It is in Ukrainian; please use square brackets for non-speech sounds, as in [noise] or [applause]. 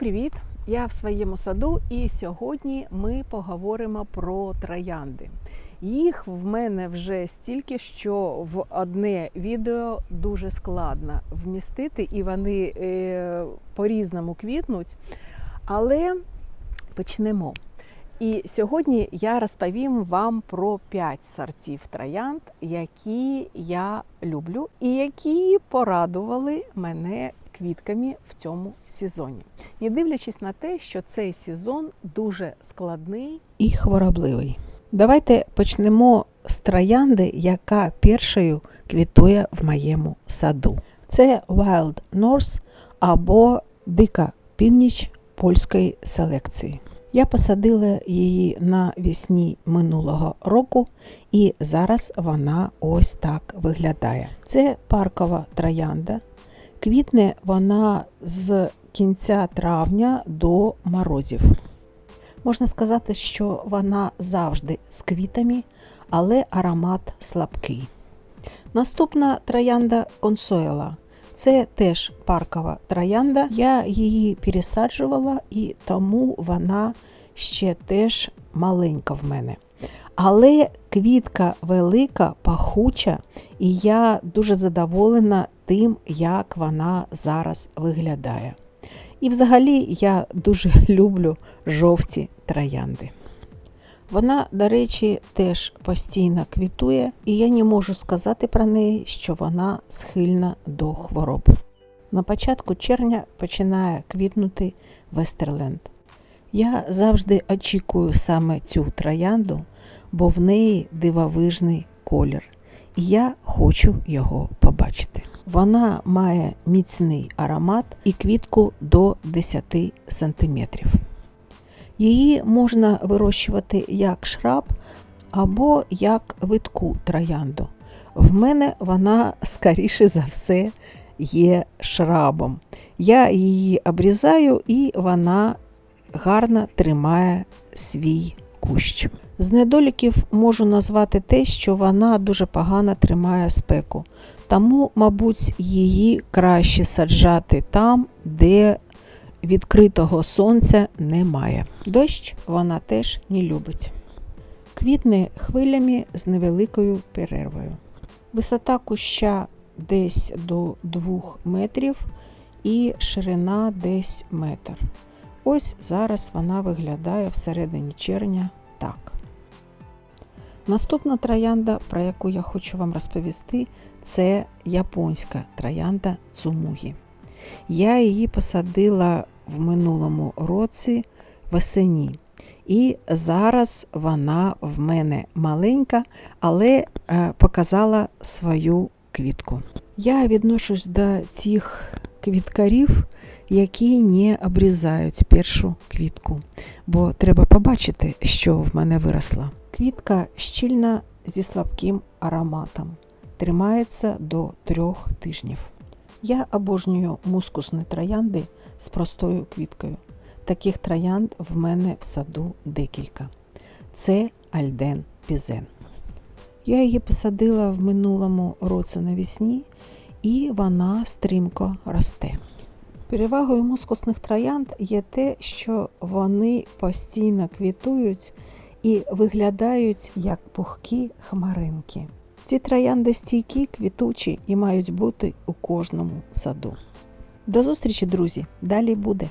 Привіт! Я в своєму саду, і сьогодні ми поговоримо про троянди. Їх в мене вже стільки, що в одне відео дуже складно вмістити, і вони е, по-різному квітнуть. Але почнемо. І сьогодні я розповім вам про 5 сортів троянд, які я люблю і які порадували мене квітками в цьому сезоні. Не дивлячись на те, що цей сезон дуже складний і хворобливий. Давайте почнемо з троянди, яка першою квітує в моєму саду. Це Wild North або Дика північ польської селекції. Я посадила її навесні минулого року, і зараз вона ось так виглядає. Це паркова троянда. Квітне вона з кінця травня до морозів. Можна сказати, що вона завжди з квітами, але аромат слабкий. Наступна троянда консуела. Це теж паркова троянда. Я її пересаджувала і тому вона ще теж маленька в мене. Але квітка велика, пахуча, і я дуже задоволена тим, як вона зараз виглядає. І взагалі я дуже [laughs] люблю жовті троянди. Вона, до речі, теж постійно квітує, і я не можу сказати про неї, що вона схильна до хвороб. На початку червня починає квітнути Вестерленд. Я завжди очікую саме цю троянду, бо в неї дивовижний колір, і я хочу його побачити. Вона має міцний аромат і квітку до 10 см. Її можна вирощувати як шраб або як витку троянду. В мене вона, скоріше за все, є шрабом. Я її обрізаю і вона гарно тримає свій кущ. З недоліків можу назвати те, що вона дуже погано тримає спеку. Тому, мабуть, її краще саджати там, де відкритого сонця немає. Дощ вона теж не любить. Квітне хвилями з невеликою перервою. Висота куща десь до 2 метрів і ширина десь метр. Ось зараз вона виглядає всередині червня так. Наступна троянда, про яку я хочу вам розповісти, це японська троянда Цумугі. Я її посадила в минулому році весені. І зараз вона в мене маленька, але е, показала свою квітку. Я відношусь до цих квіткарів, які не обрізають першу квітку, бо треба побачити, що в мене виросла. Квітка щільна зі слабким ароматом, тримається до трьох тижнів. Я обожнюю мускусні троянди з простою квіткою. Таких троянд в мене в саду декілька. Це Альден Пізен. Я її посадила в минулому році навесні, і вона стрімко росте. Перевагою мускусних троянд є те, що вони постійно квітують і виглядають як пухкі хмаринки. Ці троянди стійкі, квітучі і мають бути у кожному саду. До зустрічі, друзі! Далі буде!